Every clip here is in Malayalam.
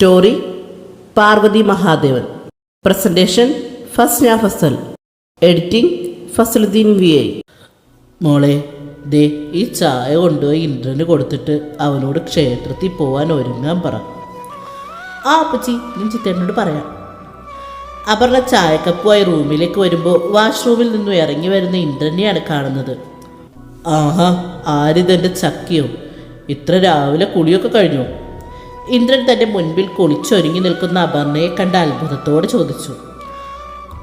Story Parvathy Mahadevan. Presentation Fasna Fasal. Editing Fasaluddeen V I. മോളെ ദേ ഈ ചായ കൊണ്ടുപോയി ഇന്ദ്രന് കൊടുത്തിട്ട് അവനോട് ക്ഷേത്രത്തിൽ പോവാൻ ഒരുങ്ങാൻ പറ. ആ അപ്പച്ചി ഞാൻ ചിത്തേട്ടനോട് പറയാം. അപർണ ചായക്കപ്പുമായി റൂമിലേക്ക് വരുമ്പോൾ വാഷ്റൂമിൽ നിന്നും ഇറങ്ങി വരുന്ന ഇന്ദ്രനെയാണ് കാണുന്നത്. ആഹാ ആരിതെന്റെ ചക്കിയോ? ഇത്ര രാവിലെ കുളിയൊക്കെ കഴിഞ്ഞു? ഇന്ദ്രൻ തന്റെ മുൻപിൽ കുളിച്ചൊരുങ്ങി നിൽക്കുന്ന അപർണയെ കണ്ട അത്ഭുതത്തോടെ ചോദിച്ചു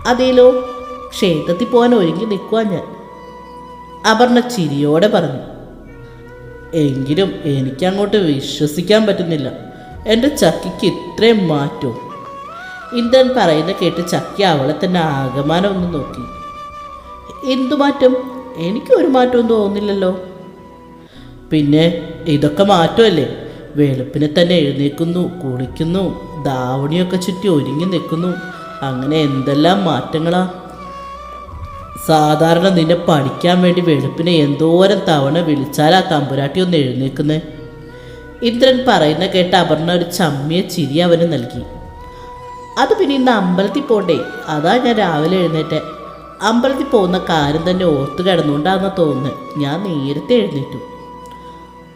അതേലോ ക്ഷേത്രത്തിൽ പോകാൻ ഒരുങ്ങി നിൽക്കുക ഞാൻ. അപർണ ചിരിയോടെ പറഞ്ഞു എങ്കിലും എനിക്കങ്ങോട്ട് വിശ്വസിക്കാൻ പറ്റുന്നില്ല. എന്റെ ചക്കിക്ക് ഇത്രയും മാറ്റവും ഇന്ദ്രൻ പറയുന്ന കേട്ട് ചക്കി അവളെ തന്നെ ആകമാനം ഒന്ന് നോക്കി. എന്തു മാറ്റം? എനിക്ക് ഒരു മാറ്റവും തോന്നുന്നില്ലല്ലോ. പിന്നെ ഇതൊക്കെ മാറ്റമല്ലേ? വെളുപ്പിനെ തന്നെ എഴുന്നേൽക്കുന്നു കുളിക്കുന്നു ദാവണിയൊക്കെ ചുറ്റി ഒരുങ്ങി നിൽക്കുന്നു. അങ്ങനെ എന്തെല്ലാം മാറ്റങ്ങളാ? സാധാരണ നിന്നെ പഠിക്കാൻ വേണ്ടി വെളുപ്പിനെ എന്തോരം തവണ വിളിച്ചാലാ തമ്പുരാട്ടി ഒന്ന് എഴുന്നേക്കുന്നേ ഇന്ദ്രൻ പറയുന്ന കേട്ട് അപർണ ഒരു ചമ്മിയ ചിരി അവന് നൽകി. അത് പിന്നെ ഇന്ന് അമ്പലത്തിൽ പോണ്ടേ? അതാ ഞാൻ രാവിലെ എഴുന്നേറ്റെ. അമ്പലത്തിൽ പോകുന്ന കാര്യം തന്നെ ഓർത്ത് കിടന്നുകൊണ്ടാണെന്ന് തോന്നുന്നത് ഞാൻ നേരത്തെ എഴുന്നേറ്റു.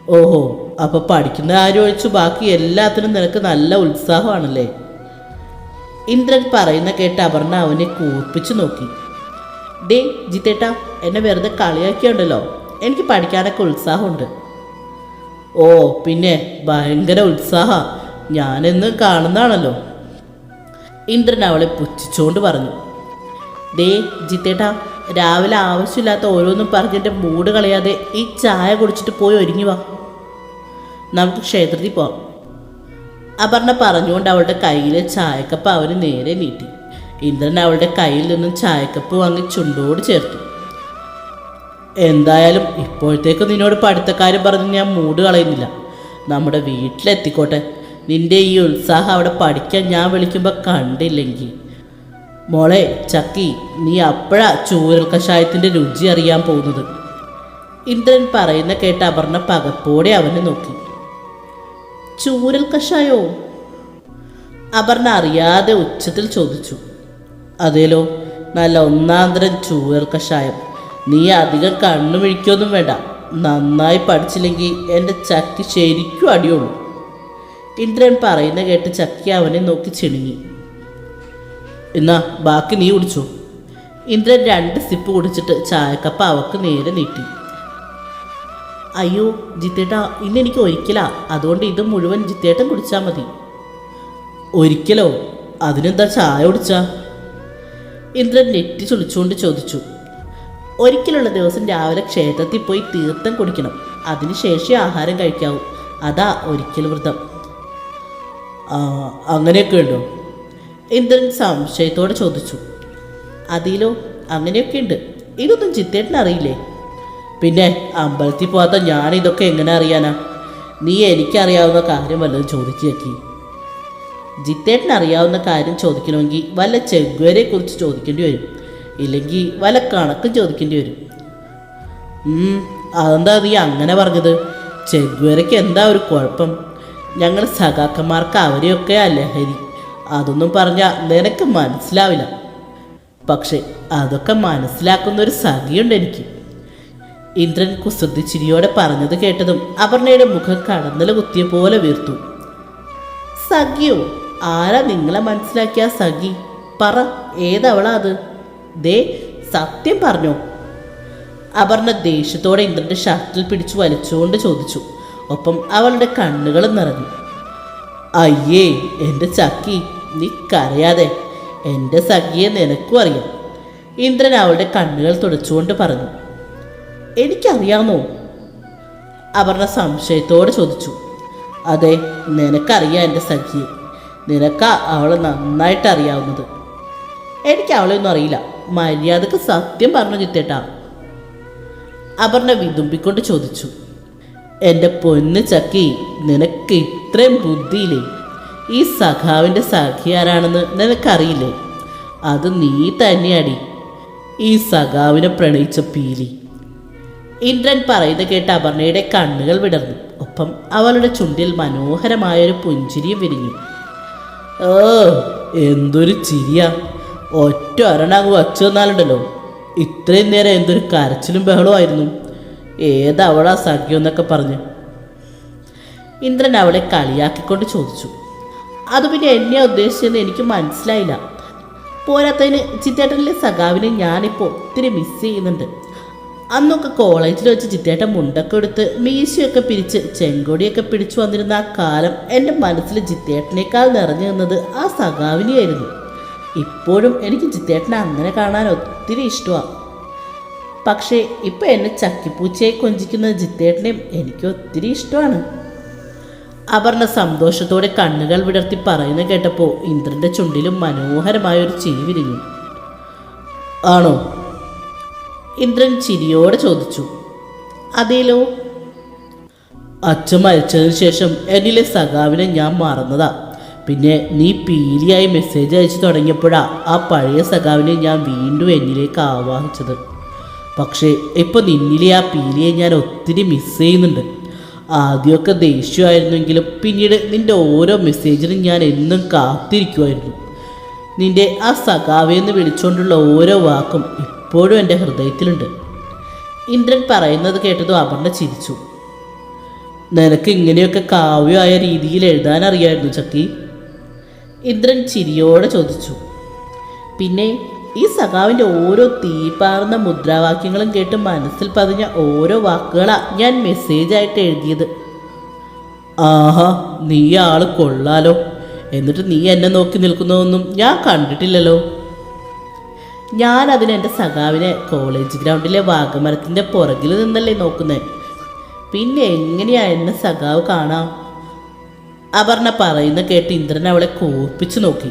ഓഹോ അപ്പൊ പഠിക്കുന്ന കാര്യം ഒഴിച്ചു ബാക്കി എല്ലാത്തിനും നിനക്ക് നല്ല ഉത്സാഹമാണല്ലേ? ഇന്ദ്രൻ പറയുന്ന കേട്ട് അപർണ അവനെ കൂർപ്പിച്ചു നോക്കി. ഡേ ജിത്തേട്ടാ എന്നെ വെറുതെ കളിയാക്കിയുണ്ടല്ലോ. എനിക്ക് പഠിക്കാനൊക്കെ ഉത്സാഹമുണ്ട്. ഓ പിന്നെ ഭയങ്കര ഉത്സാഹ. ഞാനെന്ന് കാണുന്നതാണല്ലോ. ഇന്ദ്രൻ അവളെ പുച്ഛിച്ചുകൊണ്ട് പറഞ്ഞു. ഡേ ജിത്തേട്ടാ രാവിലെ ആവശ്യമില്ലാത്ത ഓരോന്നും പറഞ്ഞിട്ട് മൂട് കളയാതെ ഈ ചായ കുടിച്ചിട്ട് പോയി ഒരുങ്ങി വാ. നമുക്ക് ക്ഷേത്രത്തിൽ പോവാം. അപർണ പറഞ്ഞുകൊണ്ട് അവളുടെ കയ്യിലെ ചായക്കപ്പ് അവന് നേരെ നീട്ടി. ഇന്ദ്രൻ അവളുടെ കയ്യിൽ നിന്നും ചായക്കപ്പ് വാങ്ങി ചുണ്ടോട് ചേർത്തു. എന്തായാലും ഇപ്പോഴത്തേക്ക് നിന്നോട് പഠിത്തക്കാരും പറഞ്ഞ് ഞാൻ മൂട് കളയുന്നില്ല. നമ്മുടെ വീട്ടിലെത്തിക്കോട്ടെ. നിന്റെ ഈ ഉത്സാഹം അവിടെ പഠിക്കാൻ ഞാൻ വിളിക്കുമ്പോൾ കണ്ടില്ലെങ്കിൽ മോളെ ചക്കി നീ അപ്പോഴാ ചൂരൽ കഷായത്തിന്റെ രുചി അറിയാൻ പോകുന്നത്. ഇന്ദ്രൻ പറയുന്ന കേട്ട് അപർണ പകപ്പോടെ അവനെ നോക്കി. ചൂരൽ കഷായോ? അപർണ അറിയാതെ ഉച്ചത്തിൽ ചോദിച്ചു. അതേലോ നല്ല ഒന്നാന്തരം ചൂരൽ കഷായം. നീ അധികം കണ്ണു മിഴിക്കൊന്നും വേണ്ട. നന്നായി പഠിച്ചില്ലെങ്കിൽ എന്റെ ചക്കി ശരിക്കും അടിയുള്ളൂ. ഇന്ദ്രൻ പറയുന്ന കേട്ട് ചക്കി അവനെ നോക്കി ചിണുങ്ങി. എന്നാ ബാക്കി നീ കുടിച്ചോ. ഇന്ദ്രൻ രണ്ട് സിപ്പ് കുടിച്ചിട്ട് ചായക്കപ്പ് അവക്ക് നേരെ നീട്ടി. അയ്യോ ജിത്തേട്ടാ ഇന്ന് എനിക്ക് ഒരിക്കലാ. അതുകൊണ്ട് ഇത് മുഴുവൻ ജിത്തേട്ടൻ കുടിച്ചാൽ മതി. ഒരിക്കലോ? അതിനെന്താ ചായ കുടിച്ചാ? ഇന്ദ്രൻ നെറ്റി ചുളിച്ചുകൊണ്ട് ചോദിച്ചു. ഒരിക്കലുള്ള ദിവസം രാവിലെ ക്ഷേത്രത്തിൽ പോയി തീർത്ഥം കുടിക്കണം. അതിനുശേഷം ആഹാരം കഴിക്കാവൂ. അതാ ഒരിക്കൽ വ്രതം. അങ്ങനെയൊക്കെ ഉണ്ടോ? ഇന്ദ്രൻ സംശയത്തോടെ ചോദിച്ചു. അതിലോ? അങ്ങനെയൊക്കെ ഉണ്ട്. ഇതൊന്നും ചിത്തേട്ടൻ അറിയില്ലേ പിന്നെ അമ്പലത്തിൽ പോകാത്ത ഞാൻ ഇതൊക്കെ എങ്ങനെ അറിയാനാ? നീ എനിക്കറിയാവുന്ന കാര്യം വല്ലതും ചോദിക്കുകയാക്കി ജിത്തേട്ടൻ അറിയാവുന്ന കാര്യം ചോദിക്കണമെങ്കിൽ വല്ല ചെഗ്വരെ കുറിച്ച് ചോദിക്കേണ്ടി വരും. ഇല്ലെങ്കിൽ വല്ല കണക്കും ചോദിക്കേണ്ടി വരും. അതെന്താ നീ അങ്ങനെ പറഞ്ഞത്? ചെഗ്വരയ്ക്ക് എന്താ ഒരു കുഴപ്പം? ഞങ്ങൾ സഖാക്കന്മാർക്ക് അവരെയൊക്കെ ലഹരി അതൊന്നും പറഞ്ഞാൽ നിനക്ക് മനസ്സിലാവില്ല. പക്ഷെ അതൊക്കെ മനസ്സിലാക്കുന്ന ഒരു സഖിയുണ്ട് എനിക്ക്. ഇന്ദ്രൻ കുസൃതി ചിരിയോടെ പറഞ്ഞത് കേട്ടതും അപർണയുടെ മുഖം കടന്നല കുത്തിയ പോലെ വീർത്തു. സഖിയോ ആരാ നിങ്ങളെ മനസ്സിലാക്കിയ സഖി? പറ ഏതവളാ അത് ദേ സത്യം പറഞ്ഞോ. അപർണ ദേഷ്യത്തോടെ ഇന്ദ്രന്റെ ഷർട്ടിൽ പിടിച്ചു വലിച്ചുകൊണ്ട് ചോദിച്ചു. ഒപ്പം അവളുടെ കണ്ണുകളും നിറഞ്ഞു. അയ്യേ എന്റെ ചക്കി നീ കരയാതെ. എന്റെ സഖിയെ നിനക്കും അറിയാം. ഇന്ദ്രൻ അവളുടെ കണ്ണുകൾ തുടച്ചുകൊണ്ട് പറഞ്ഞു. എനിക്കറിയാമോ? അപർണ സംശയത്തോടെ ചോദിച്ചു. അതെ നിനക്കറിയാം എന്റെ സഖിയെ. നിനക്കാ അവളെ നന്നായിട്ട് അറിയാവുന്നത് എനിക്ക് അവളെ ഒന്നും അറിയില്ല. മര്യാദയ്ക്ക് സത്യം പറഞ്ഞു ചിത്തേട്ടാ. അപർണ വിതുമ്പിക്കൊണ്ട് ചോദിച്ചു. എന്റെ പൊന്ന് ചക്കി നിനക്ക് ഇത്രയും ബുദ്ധിയില്ലേ? ഈ സഖാവിന്റെ സഖി ആരാണെന്ന് നിനക്കറിയില്ലേ? അത് നീ തന്നെയാടി. ഈ സഖാവിനെ പ്രണയിച്ച പീലി. ഇന്ദ്രൻ പറയുന്നത് കേട്ട് അപർണയുടെ കണ്ണുകൾ വിടർന്നു. ഒപ്പം അവളുടെ ചുണ്ടിൽ മനോഹരമായൊരു പുഞ്ചിരിയും വിരിഞ്ഞു. ഓ എന്തൊരു ചിരിയാ. ഒറ്റ ഒരെണ്ണാങ്ങ് വച്ചു തന്നാലുണ്ടല്ലോ. ഇത്രയും നേരം എന്തൊരു കരച്ചിലും ബഹളവും ആയിരുന്നു. ഏതവളാ സഖ്യം എന്നൊക്കെ പറഞ്ഞു. ഇന്ദ്രൻ അവളെ കളിയാക്കിക്കൊണ്ട് ചോദിച്ചു. അത് പിന്നെ എന്നെ ഉദ്ദേശിച്ചെന്ന് എനിക്ക് മനസ്സിലായില്ല. പോരാത്തതിന് ചിത്തേട്ടനിലെ സഖാവിനെ ഞാനിപ്പോൾ ഒത്തിരി മിസ് ചെയ്യുന്നുണ്ട്. അന്നൊക്കെ കോളേജിൽ വെച്ച് ചിത്തേട്ടൻ മുണ്ടൊക്കെ എടുത്ത് മീശയൊക്കെ പിരിച്ച് ചെങ്കൊടിയൊക്കെ പിടിച്ചു വന്നിരുന്ന ആ കാലം എന്റെ മനസ്സിൽ ചിത്തേട്ടനേക്കാൾ നിറഞ്ഞു നിന്നത് ആ സഖാവിനെയായിരുന്നു. ഇപ്പോഴും എനിക്ക് ചിത്തേട്ടനെ അങ്ങനെ കാണാൻ ഒത്തിരി ഇഷ്ടമാണ് പക്ഷേ ഇപ്പം എന്നെ ചക്കിപ്പൂച്ചയെ കൊഞ്ചിക്കുന്ന ജിത്തേട്ടനെയും എനിക്ക് ഒത്തിരി ഇഷ്ടമാണ്. അപർണ സന്തോഷത്തോടെ കണ്ണുകൾ വിടർത്തി പറയുന്നത് കേട്ടപ്പോൾ ഇന്ദ്രന്റെ ചുണ്ടിലും മനോഹരമായ ഒരു ചിരി വിരിഞ്ഞു. ആണോ? ഇന്ദ്രൻ ചിരിയോടെ ചോദിച്ചു അതേലോ? അച്ഛൻ മരിച്ചതിന് ശേഷം എന്നിലെ സഖാവിനെ ഞാൻ മറന്നതാ. പിന്നെ നീ പീലിയായി മെസ്സേജ് അയച്ചു തുടങ്ങിയപ്പോഴാ ആ പഴയ സഖാവിനെ ഞാൻ വീണ്ടും എന്നിലേക്ക് ആവാഹിച്ചത്. പക്ഷേ ഇപ്പോൾ നിന്നിലെ ആ പീലിയെ ഞാൻ ഒത്തിരി മിസ് ചെയ്യുന്നുണ്ട്. ആദ്യമൊക്കെ ദേഷ്യമായിരുന്നെങ്കിലും പിന്നീട് നിന്റെ ഓരോ മെസ്സേജിനും ഞാൻ എന്നും കാത്തിരിക്കുമായിരുന്നു. നിന്റെ ആ സഖാവെന്ന് വിളിച്ചുകൊണ്ടുള്ള ഓരോ വാക്കും ഇപ്പോഴും എന്റെ ഹൃദയത്തിലുണ്ട്. ഇന്ദ്രൻ പറയുന്നത് കേട്ടതും അപർണ ചിരിച്ചു. നിനക്ക് ഇങ്ങനെയൊക്കെ കാവ്യമായ രീതിയിൽ എഴുതാൻ അറിയായിരുന്നു ചക്കി? ഇന്ദ്രൻ ചിരിയോടെ ചോദിച്ചു. പിന്നെ ഈ സഖാവിന്റെ ഓരോ തീപാർന്ന മുദ്രാവാക്യങ്ങളും കേട്ട് മനസ്സിൽ പതിഞ്ഞ ഓരോ വാക്കുകളാണ് ഞാൻ മെസ്സേജായിട്ട് എഴുതിയത്. ആഹാ നീ ആൾ കൊള്ളാലോ. എന്നിട്ട് നീ എന്നെ നോക്കി നിൽക്കുന്നതൊന്നും ഞാൻ കണ്ടിട്ടില്ലല്ലോ. ഞാൻ അതിന് എന്റെ സഖാവിനെ കോളേജ് ഗ്രൗണ്ടിലെ വാഗമരത്തിന്റെ പുറകിൽ നിന്നല്ലേ നോക്കുന്നത് പിന്നെ എങ്ങനെയാ എന്നെ സഖാവ് കാണാം? അപർണ പറയുന്ന കേട്ട് ഇന്ദ്രൻ അവളെ കോപ്പിച്ചു നോക്കി.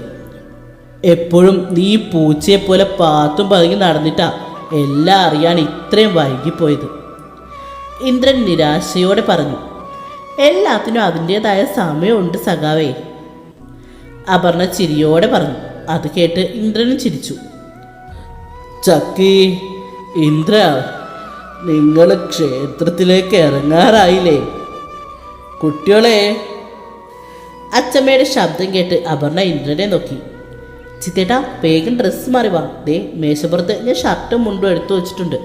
എപ്പോഴും നീ പൂച്ചയെ പോലെ പാത്തും പതുങ്ങി നടന്നിട്ടാ എല്ലാം അറിയാൻ ഇത്രയും വൈകിപ്പോയത്. ഇന്ദ്രൻ നിരാശയോടെ പറഞ്ഞു എല്ലാത്തിനും അതിന്റെതായ സമയമുണ്ട് സഖാവേ. അപർണ ചിരിയോടെ പറഞ്ഞു അത് കേട്ട് ഇന്ദ്രനും ചിരിച്ചു. ചക്കി. ഇന്ദ്ര നിങ്ങൾ ക്ഷേത്രത്തിലേക്ക് ഇറങ്ങാറായില്ലേ? കുട്ടികളെ. അച്ചമ്മയുടെ ശബ്ദം കേട്ട് അപർണ ഇന്ദ്രനെ നോക്കി. ചിത്തേട്ടാ വേഗം ഡ്രസ്സ് മാറി വാ. ദേ മേശപ്പുറത്ത് ഞാൻ ഷർട്ടും മുണ്ടും എടുത്തു വെച്ചിട്ടുണ്ട്.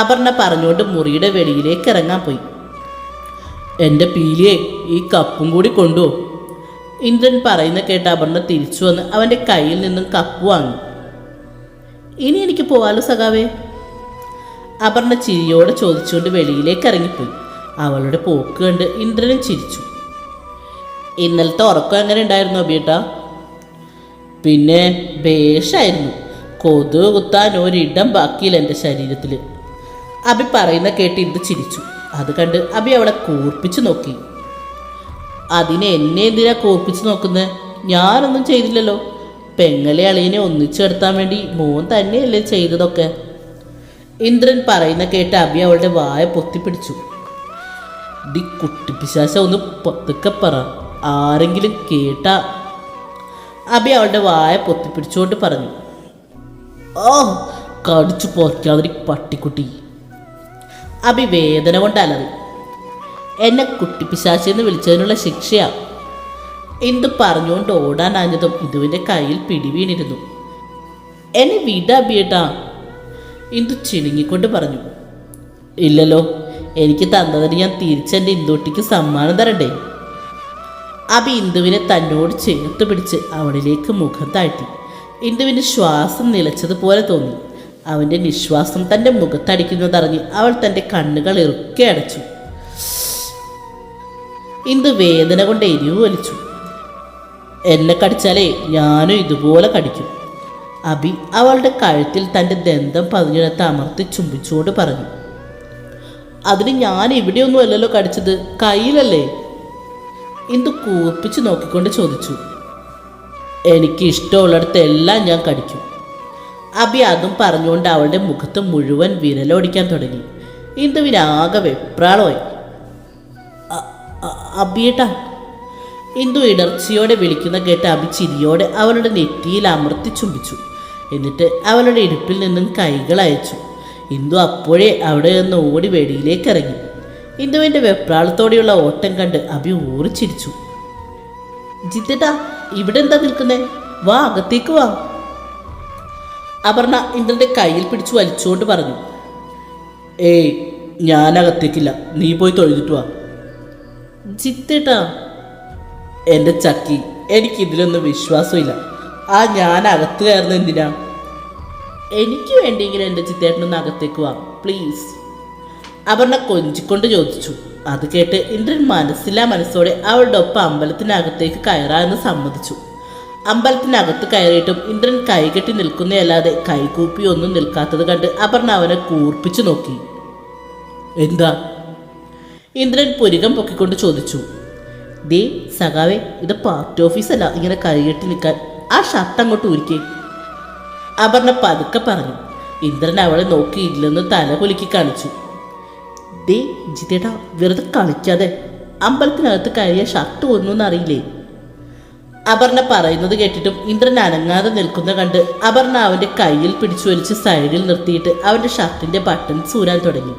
അപർണ പറഞ്ഞുകൊണ്ട് മുറിയുടെ വെളിയിലേക്ക് ഇറങ്ങാൻ പോയി. എന്റെ പീലിയെ ഈ കപ്പും കൂടി കൊണ്ടുപോ. ഇന്ദ്രൻ പറയുന്ന കേട്ട് അപർണ തിരിച്ചു വന്ന് അവന്റെ കയ്യിൽ നിന്നും കപ്പ് വാങ്ങി. ഇനി എനിക്ക് പോവാലോ സഖാവേ. അപർണ ചിരിയോടെ ചോദിച്ചുകൊണ്ട് വെളിയിലേക്ക് ഇറങ്ങിപ്പോയി. അവളുടെ പോക്ക് കണ്ട് ഇന്ദ്രനും ചിരിച്ചു. ഇന്നലത്തെ ഉറക്കം എങ്ങനെ ഉണ്ടായിരുന്നു അബിയേട്ട? പിന്നെ ബേഷായിരുന്നു കൊതു കുത്താൻ ഒരിടം ബാക്കിയില്ല എന്റെ ശരീരത്തിൽ അബി പറയുന്ന കേട്ട് ഇന്ദ്ര ചിരിച്ചു. അത് കണ്ട് അബി അവളെ കൂർപ്പിച്ചു നോക്കി. അതിനെ എന്നെ എന്തിനാ കൂർപ്പിച്ചു നോക്കുന്നത് ഞാനൊന്നും ചെയ്തില്ലല്ലോ. പെങ്ങളെ അളിയനെ ഒന്നിച്ചു ഒന്നിച്ചെടുത്താൻ വേണ്ടി മോൻ തന്നെയല്ലേ ചെയ്തതൊക്കെ. ഇന്ദ്രൻ പറയുന്ന കേട്ട് അബി അവളുടെ വായ പൊത്തിപ്പിടിച്ചു. ഡി കുട്ടിപ്പിശാശ ഒന്ന് പതുക്കെ പറ. ആരെങ്കിലും കേട്ട? അബി അവളുടെ വായ പൊത്തിപ്പിടിച്ചുകൊണ്ട് പറഞ്ഞു. ഓ കടിച്ചു പോറ്റാതിരി പട്ടിക്കുട്ടി. അബി വേദന കൊണ്ട് അലറി. എന്നെ കുട്ടിപ്പിശാശി എന്ന് വിളിച്ചതിനുള്ള ശിക്ഷയാ. എന്ത് പറഞ്ഞുകൊണ്ട് ഓടാനാഞ്ഞതും ഇന്ദുവിന്റെ കയ്യിൽ പിടിവീണിരുന്നു എന്നെ വീടാ അബിയേട്ടാ ഇന്ദു ചിണുങ്ങിക്കൊണ്ട് പറഞ്ഞു. ഇല്ലല്ലോ എനിക്ക് തന്നതിന് ഞാൻ തിരിച്ചെന്റെ ഇന്ദുട്ടിക്ക് സമ്മാനം തരണ്ടേ? അബി ഇന്ദുവിനെ തന്നോട് ചേർത്ത് പിടിച്ച് അവളിലേക്ക് മുഖം താഴ്ത്തി. ഇന്ദുവിന് ശ്വാസം നിലച്ചതുപോലെ തോന്നി. അവന്റെ നിശ്വാസം തന്റെ മുഖത്തടിക്കുന്നതറിഞ്ഞ് അവൾ തന്റെ കണ്ണുകൾ ഇറുക്കെ അടച്ചു. ഇന്ദു വേദന കൊണ്ട് എരിവ് വലിച്ചു. എന്നെ കടിച്ചാലേ ഞാനും ഇതുപോലെ കടിക്കും. അബി അവളുടെ കഴുത്തിൽ തന്റെ ദന്തം പതിഞ്ഞിടത്ത് അമർത്തി ചുംബിച്ചുകൊണ്ട് പറഞ്ഞു അതിന് ഞാൻ ഇവിടെയൊന്നും അല്ലല്ലോ കടിച്ചത് കയ്യിലല്ലേ? ഇന്ദു കൂപ്പിച്ച് നോക്കിക്കൊണ്ട് ചോദിച്ചു എനിക്ക് ഇഷ്ടമുള്ളിടത്ത് എല്ലാം ഞാൻ കടിക്കും. അബി അതും പറഞ്ഞുകൊണ്ട് അവളുടെ മുഖത്ത് മുഴുവൻ വിരലോടിക്കാൻ തുടങ്ങി. ഇന്ദുവിനാകെ വെപ്രാളമായി അബിയേട്ടാ ഇന്ദു ഇടർച്ചയോടെ വിളിക്കുന്ന കേട്ട് അഭിചിരിയോടെ അവളുടെ നെറ്റിയിൽ അമർത്തി ചുംബിച്ചു. എന്നിട്ട് അവളുടെ ഇടുപ്പിൽ നിന്നും കൈകൾ അയച്ചു. ഇന്ദു അപ്പോഴേ അവിടെ നിന്ന് ഓടി വെടിയിലേക്ക് ഇറങ്ങി. ഇന്ദുവിന്റെ വെപ്രാളത്തോടെയുള്ള ഓട്ടം കണ്ട് അഭി ഊറിച്ചിരിച്ചു ജിത്തേട്ടാ ഇവിടെ എന്താ നിൽക്കുന്നേ? വാ അകത്തേക്ക് വാ. അപർണ ഇന്ദ്രന്റെ കയ്യിൽ പിടിച്ചു വലിച്ചുകൊണ്ട് പറഞ്ഞു. ഏയ് ഞാൻ അകത്തേക്കില്ല. നീ പോയി തൊഴുതിട്ട് വാ. ചിത്തേട്ടാ എന്റെ ചക്കി എനിക്കിതിലൊന്നും വിശ്വാസമില്ല. ആ ഞാൻ അകത്ത് കയറുന്നത് എന്തിനാ? എനിക്ക് വേണ്ടിയെങ്കിലും എന്റെ ചിത്തേട്ടനൊന്ന് അകത്തേക്ക് വാ പ്ലീസ് അപർണ കൊഞ്ചിക്കൊണ്ട് ചോദിച്ചു. അത് കേട്ട് ഇന്ദ്രൻ മനസ്സില്ലാ മനസ്സോടെ അവളുടെ ഒപ്പം അമ്പലത്തിനകത്തേക്ക് കയറാമെന്ന് സമ്മതിച്ചു. അമ്പലത്തിനകത്ത് കയറിയിട്ടും ഇന്ദ്രൻ കൈകെട്ടി നിൽക്കുന്നതല്ലാതെ കൈകൂപ്പി ഒന്നും നിൽക്കാത്തത് കണ്ട് അപർണ അവനെ കൂർപ്പിച്ചു നോക്കി. എന്താ? ഇന്ദ്രൻ പുരികം പൊക്കിക്കൊണ്ട് ചോദിച്ചു. ദേ സഖാവേ ഇത് പാർട്ടി ഓഫീസല്ല ഇങ്ങനെ കൈകെട്ടി നിൽക്കാൻ ആ ഷർട്ട് അങ്ങോട്ട് ഊരിക്കേ. അപർണ പതുക്കെ പറഞ്ഞു. ഇന്ദ്രൻ അവളെ നോക്കിയില്ലെന്ന് തല കുലുക്കി കാണിച്ചു. ദേ ജിതേടാ വെറുതെ കളിക്കാതെ അമ്പലത്തിനകത്ത് കയറിയ ഷർട്ട് ഒന്നും അറിയില്ലേ? അപർണ പറയുന്നത് കേട്ടിട്ടും ഇന്ദ്രൻ അനങ്ങാതെ നിൽക്കുന്ന കണ്ട് അപർണ അവന്റെ കയ്യിൽ പിടിച്ചു വലിച്ച് സൈഡിൽ നിർത്തിയിട്ട് അവന്റെ ഷർട്ടിന്റെ ബട്ടൺ സൂരാൻ തുടങ്ങി.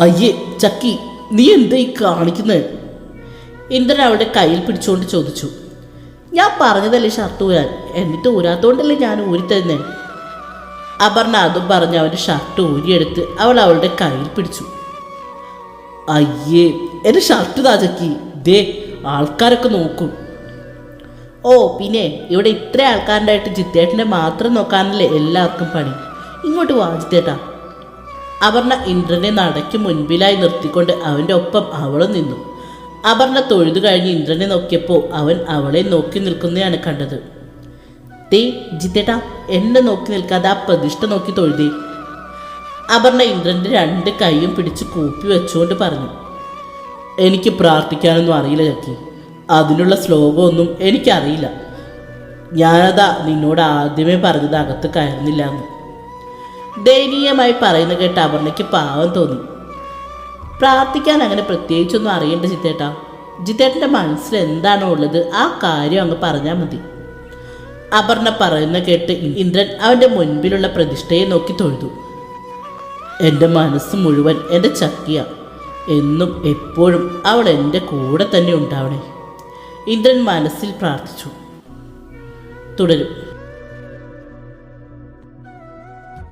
അയ്യേ ചക്കി നീ എന്താ ഈ കാണിക്കുന്നത് ഇന്ദ്രൻ അവളുടെ കയ്യിൽ പിടിച്ചുകൊണ്ട് ചോദിച്ചു ഞാൻ പറഞ്ഞതല്ലേ ഷർട്ട് ഊരാൻ എന്നിട്ട് ഊരാത്തോണ്ടല്ലേ ഞാൻ ഊരിത്തരുന്നേ? അപർണ അതും പറഞ്ഞ് അവന്റെ ഷർട്ട് ഊരിയെടുത്ത് അവൾ അവളുടെ കയ്യിൽ പിടിച്ചു. അയ്യേ എന്റെ ഷർട്ട് താജക്കി ദേ ആൾക്കാരൊക്കെ നോക്കും. ഓ പിന്നെ ഇവിടെ ഇത്ര ആൾക്കാരുണ്ടായിട്ട് ജിത്തേട്ടനെ മാത്രം നോക്കാനല്ലേ എല്ലാവർക്കും പണി. ഇങ്ങോട്ട് വാ അപർണ ഇന്ദ്രനെ നടയ്ക്ക് മുൻപിലായി നിർത്തിക്കൊണ്ട് അവന്റെ ഒപ്പം അവളും നിന്നു. അപർണ തൊഴുതു കഴിഞ്ഞ് ഇന്ദ്രനെ നോക്കിയപ്പോൾ അവൻ അവളെ നോക്കി നിൽക്കുന്നതാണ് കണ്ടത്. തേ ജിത്തേട്ടാ എന്നെ നോക്കി നിൽക്കാതെ ആ പ്രതിഷ്ഠ നോക്കി തൊഴുതേ. അപർണ ഇന്ദ്രന്റെ രണ്ട് കൈയും പിടിച്ച് കൂപ്പി വെച്ചുകൊണ്ട് പറഞ്ഞു. എനിക്ക് പ്രാർത്ഥിക്കാനൊന്നും അറിയില്ല ചക്കി. അതിനുള്ള ശ്ലോകമൊന്നും എനിക്കറിയില്ല. ഞാനതാ നിന്നോട് ആദ്യമേ പറഞ്ഞത് അകത്ത് കയറുന്നില്ല എന്ന് ദയനീയമായി പറയുന്ന കേട്ട് അപർണയ്ക്ക് പാവം തോന്നി. പ്രാർത്ഥിക്കാൻ അങ്ങനെ പ്രത്യേകിച്ചൊന്നും അറിയണ്ട ജിത്തേട്ടാ ജിത്തേട്ടന്റെ മനസ്സിൽ എന്താണോ ഉള്ളത് ആ കാര്യം അങ്ങ് പറഞ്ഞാൽ മതി. അപർണ പറയുന്ന കേട്ട് ഇന്ദ്രൻ അവന്റെ മുൻപിലുള്ള പ്രതിഷ്ഠയെ നോക്കി തൊഴുതു. എന്റെ മനസ്സ് മുഴുവൻ എന്റെ ചക്കിയ. എന്നും എപ്പോഴും അവൾ എന്റെ കൂടെ തന്നെ ഉണ്ടാവണേ. ഇന്ദ്രൻ മനസ്സിൽ പ്രാർത്ഥിച്ചു. തുടരും.